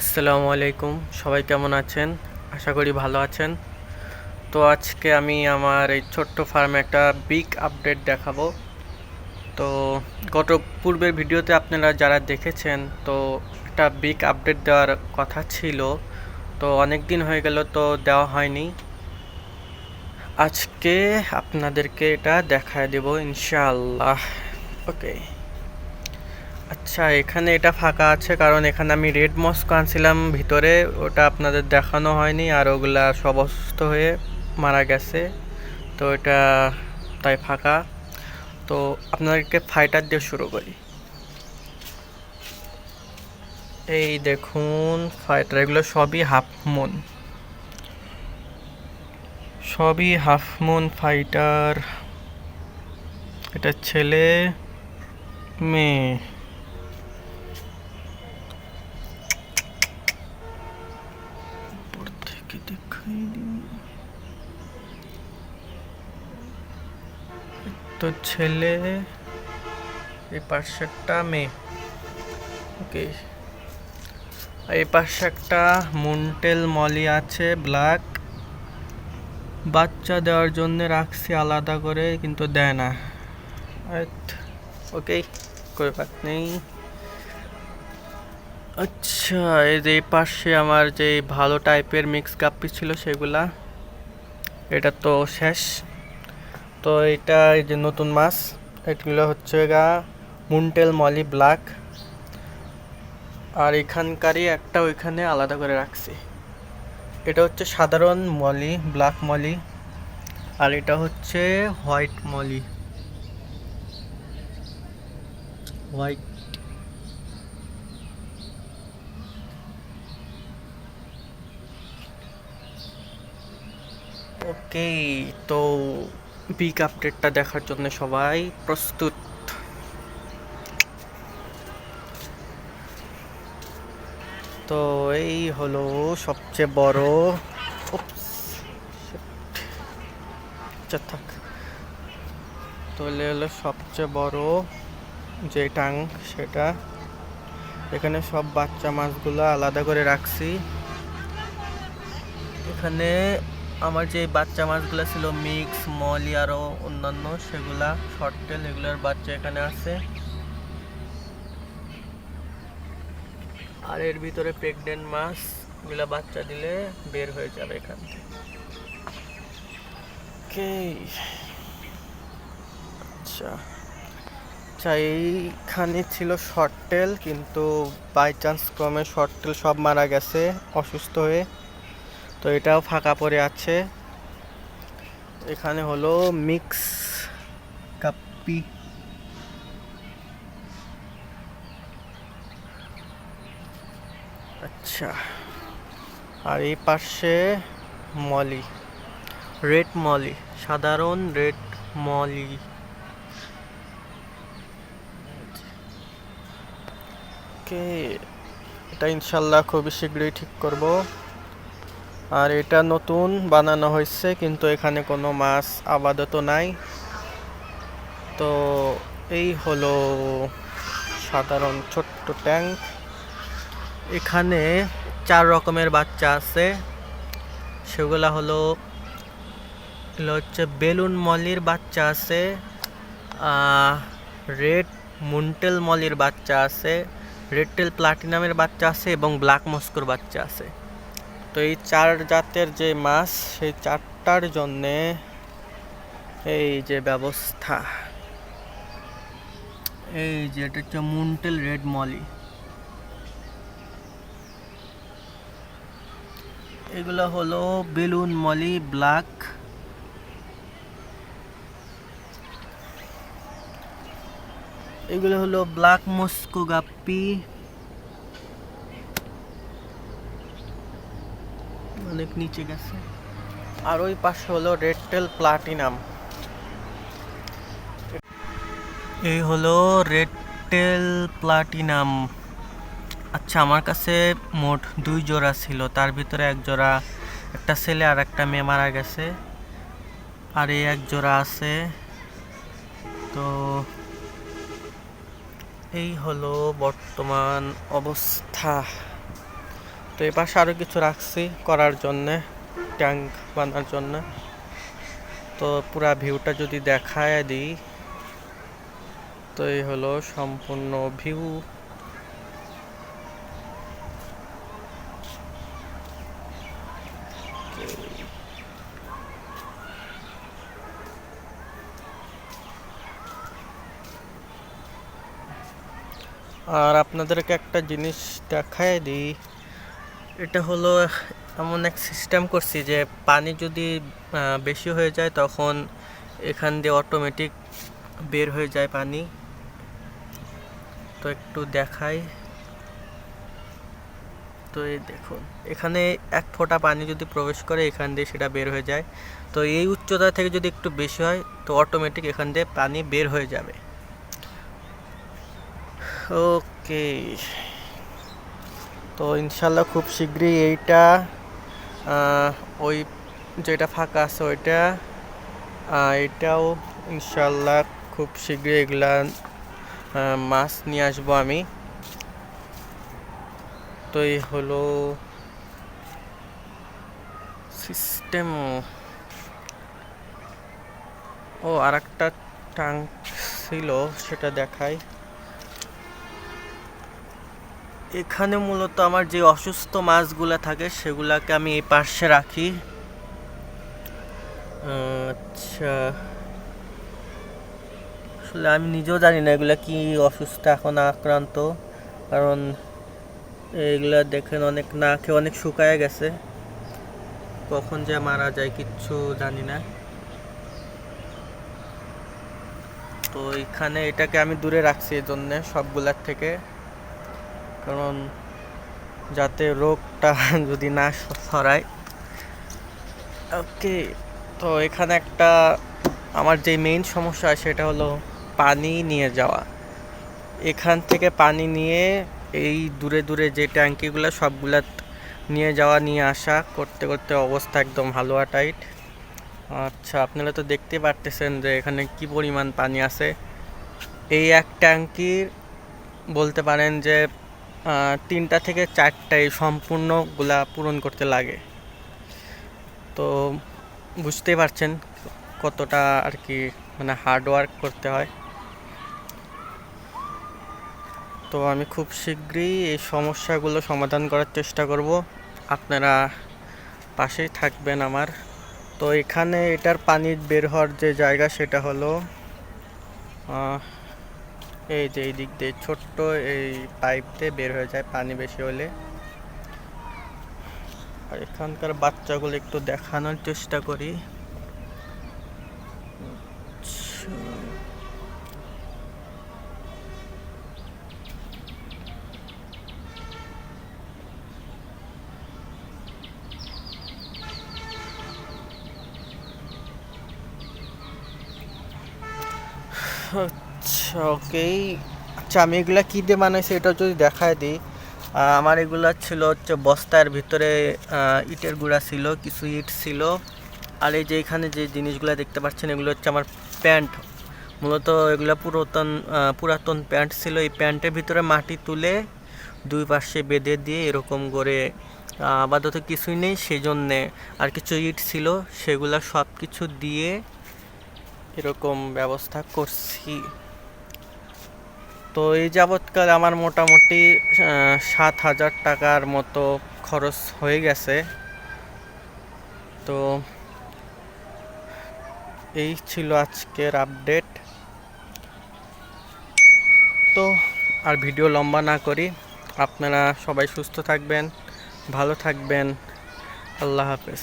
আসসালামু আলাইকুম। সবাই কেমন আছেন? আশা করি ভালো আছেন। তো আজকে আমি আমার এই ছোট্ট ফার্মে একটা বিগ আপডেট দেখাবো। তো গত পূর্বের ভিডিওতে আপনারা যারা দেখেছেন, তো একটা বিগ আপডেট দেওয়ার কথা ছিল। তো অনেক দিন হয়ে গেল তো দেওয়া হয়নি। আজকে আপনাদেরকে এটা দেখায় দেব, ইনশাআল্লাহ। ওকে আচ্ছা এখানে এটা ফাঁকা আছে কারণ এখানে আমি রেড মস্ক আনছিলাম ভিতরে, ওটা আপনাদের দেখানো হয়নি আর ওগুলা সব অসুস্থ হয়ে মারা গেছে, তো এটা তাই ফাঁকা। তো আপনাদেরকে ফাইটার দিয়ে শুরু করি। এই দেখুন, ফাইটার, এগুলো সবই হাফ মুন। সবই হাফ মুন ফাইটার। এটা ছেলে, মেয়ে উপর থেকে দেখাই দিই তো ছেলে, এই পাশেরটা মেয়ে। ওকে। এই পাশে একটা মুন্টেল মলি আছে, ব্ল্যাক। বাচ্চা দেওয়ার জন্য রাখছি আলাদা করে, কিন্তু দেয় না। ওকে কোই বাত নেই। আচ্ছা এই যে পাশে আমার যে ভালো টাইপের মিক্স গাপ্পি ছিল সেগুলা, এটা তো শেষ। তো এটা এই যে নতুন মাছ, এগুলো হচ্ছে গা মুন্টেল মলি ব্ল্যাক। আর এখানকারই একটা ওইখানে আলাদা করে রাখছি। এটা হচ্ছে সাধারণ মলি, ব্ল্যাক মলি। আর এটা হচ্ছে হোয়াইট মলি। হোয়াইট। ওকে, তো বিগ আপডেটটা দেখার জন্য সবাই প্রস্তুত। তো এই হলো সবচেয়ে বড়. আচ্ছা থাক। তো হলো সবচেয়ে বড় যে টাং, সেটা। এখানে সব বাচ্চা মাছগুলো আলাদা করে রাখছি। এখানে আমার যে বাচ্চা মাছগুলো ছিল মিক্স মলি আরও অন্যান্য, সেগুলা শর্ট টেল এগুলোর বাচ্চা এখানে আছে। আর এর ভিতরে প্রেগনেন্ট মাছ, এগুলা বাচ্চা দিলে বের হয়ে যাবে এখান থেকে. আচ্ছা। আচ্ছা এইখানে ছিল শর্ট টেল কিন্তু বাই চান্স ক্রমে শর্ট টেল সব মারা গেছে, অসুস্থ হয়ে। তো এটাও ফাঁকা পড়ে আছে। এখানে হলো মিক্স কাপ্পি আচ্ছা। আর এই পাশে মলি, রেড মলি, সাধারণ রেড মলি। ওকে, এটা ইনশাল্লাহ খুবই শীঘ্রই ঠিক করব। আর এটা নতুন বানানো হয়েছে, কিন্তু এখানে কোনো মাছ আপাতত নাই। তো এই হলো সাধারণ ছোট্ট ট্যাঙ্ক। এখানে চার রকমের বাচ্চা আছে। সেগুলা হলো, এগুলো হচ্ছে বেলুন মলির বাচ্চা আছে রেড মুন্টেল মলির বাচ্চা আছে, রেড টেল প্লাটিনামের বাচ্চা আছে এবং ব্ল্যাক মস্কোর বাচ্চা আছে। তো এই চার জাতের যে মাছ, সেই চারটার জন্যে এই যে ব্যবস্থা। এই যে এটা হচ্ছে মুন্টেল রেড মলি। এগুলো হলো বেলুন মলি, ব্ল্যাক। এগুলো হলো ব্ল্যাক মস্কো গাপ্পি। অনেক নিচে গেছে। আর ওই পাশে হলো রেড টেল প্লাটিনাম এই হলো রেড টেল প্লাটিনাম আচ্ছা আমার কাছে মোট দুই জোড়া ছিল। তার ভিতরে এক জোড়া একটা ছেলে আর একটা মেয়ে মারা গেছে। আর এই এক জোড়া আছে। তো এই হলো বর্তমান অবস্থা। তো এই পাশে আরও কিছু রাখছি করার জন্যে, ট্যাঙ্ক বানার জন্য। তো পুরা ভিউটা যদি দেখায় দিই, তো এই হলো সম্পূর্ণ ভিউ। আর আপনাদেরকে একটা জিনিস দেখায় দিই এটা হলো এমন এক সিস্টেম করছি যে পানি যদি বেশি হয়ে যায় তখন এখান দিয়ে অটোমেটিক বের হয়ে যায় পানি। তো একটু দেখাই। তো এই দেখুন, এখানে এক ফোঁটা পানি যদি প্রবেশ করে এখান দিয়ে সেটা বের হয়ে যায়। তো এই উচ্চতা থেকে যদি একটু বেশি হয় তো অটোমেটিক এখান দিয়ে পানি বের হয়ে যাবে। ওকে তো ইনশাল্লাহ খুব শীঘ্রই এইটা ওই যেটা ফাঁকা আছে ওইটা এটাও ইনশাল্লাহ খুব শীঘ্রই এগুলা মাছ নিয়ে আসব আমি। তো এই হলো সিস্টেম। ও আর একটা ছিল, সেটা দেখাই। এখানে মূলত আমার যে অসুস্থ মাছগুলো থাকে, সেগুলাকে আমি এই পাশে রাখি। আচ্ছা। আসলে আমি নিজেও জানি না এগুলো কি অসুস্থ, এখন আক্রান্ত। কারণ এগুলো দেখেন অনেক না খেয়ে অনেক শুকায় গেছে। কখন যে মারা যায় কিচ্ছু জানি না। তো এখানে এটাকে আমি দূরে রাখছি এই জন্যে সবগুলার থেকে। কারণ যাতে রোগটা যদি না ছড়ায়। ওকে তো এখানে একটা আমার যে মেইন সমস্যা সেটা হলো পানি নিয়ে যাওয়া। এখান থেকে পানি নিয়ে এই দূরে দূরে যে ট্যাঙ্কিগুলো সবগুলা নিয়ে যাওয়া, নিয়ে আসা করতে করতে অবস্থা একদম হালুয়া টাইট। আচ্ছা আপনারা তো দেখতে পারতেছেন যে এখানে কি পরিমাণ পানি আছে। এই এক ট্যাঙ্কির বলতে পারেন যে তিনটা থেকে চারটায় সম্পূর্ণগুলা পূরণ করতে লাগে। তো বুঝতেই পারছেন কতটা আর কি মানে হার্ড ওয়ার্ক করতে হয়। তো আমি খুব শীঘ্রই এই সমস্যাগুলো সমাধান করার চেষ্টা করব। আপনারা পাশেই থাকবেন আমার। তো এখানে এটার পানি বের হওয়ার যে জায়গা সেটা হলো এই যে এই দিক দিয়ে ছোট্ট এই পাইপ দিয়ে বের হয়ে যায় পানি বেশি হলে। আর এখানকার বাচ্চাগুলো একটু দেখানোর চেষ্টা করি। আচ্ছা। ওকেই আচ্ছা আমি এগুলা কী দিয়ে বানাইছি এটা যদি দেখায় দিই। আমার এগুলা ছিল হচ্ছে বস্তার ভিতরে ইটের গুঁড়া ছিল, কিছু ইট ছিল। আর এই যে এখানে যে জিনিসগুলো দেখতে পাচ্ছেন, এগুলো হচ্ছে আমার প্যান্ট। মূলত এগুলো পুরাতন পুরাতন প্যান্ট ছিল। এই প্যান্টের ভিতরে মাটি তুলে দুই পাশে বেঁধে দিয়ে এরকম করে আপাতত কিছুই নেই সেই জন্যে আর কিছু ইট ছিল। সেগুলো সব কিছু দিয়ে এরকম ব্যবস্থা করছি। তো এই যাবৎকাল আমার মোটামুটি সাত হাজার টাকার মতো খরচ হয়ে গেছে। তো এই ছিল আজকের আপডেট। তো আর ভিডিও লম্বা না করি, আপনারা সবাই সুস্থ থাকবেন, ভালো থাকবেন। আল্লাহ হাফেজ।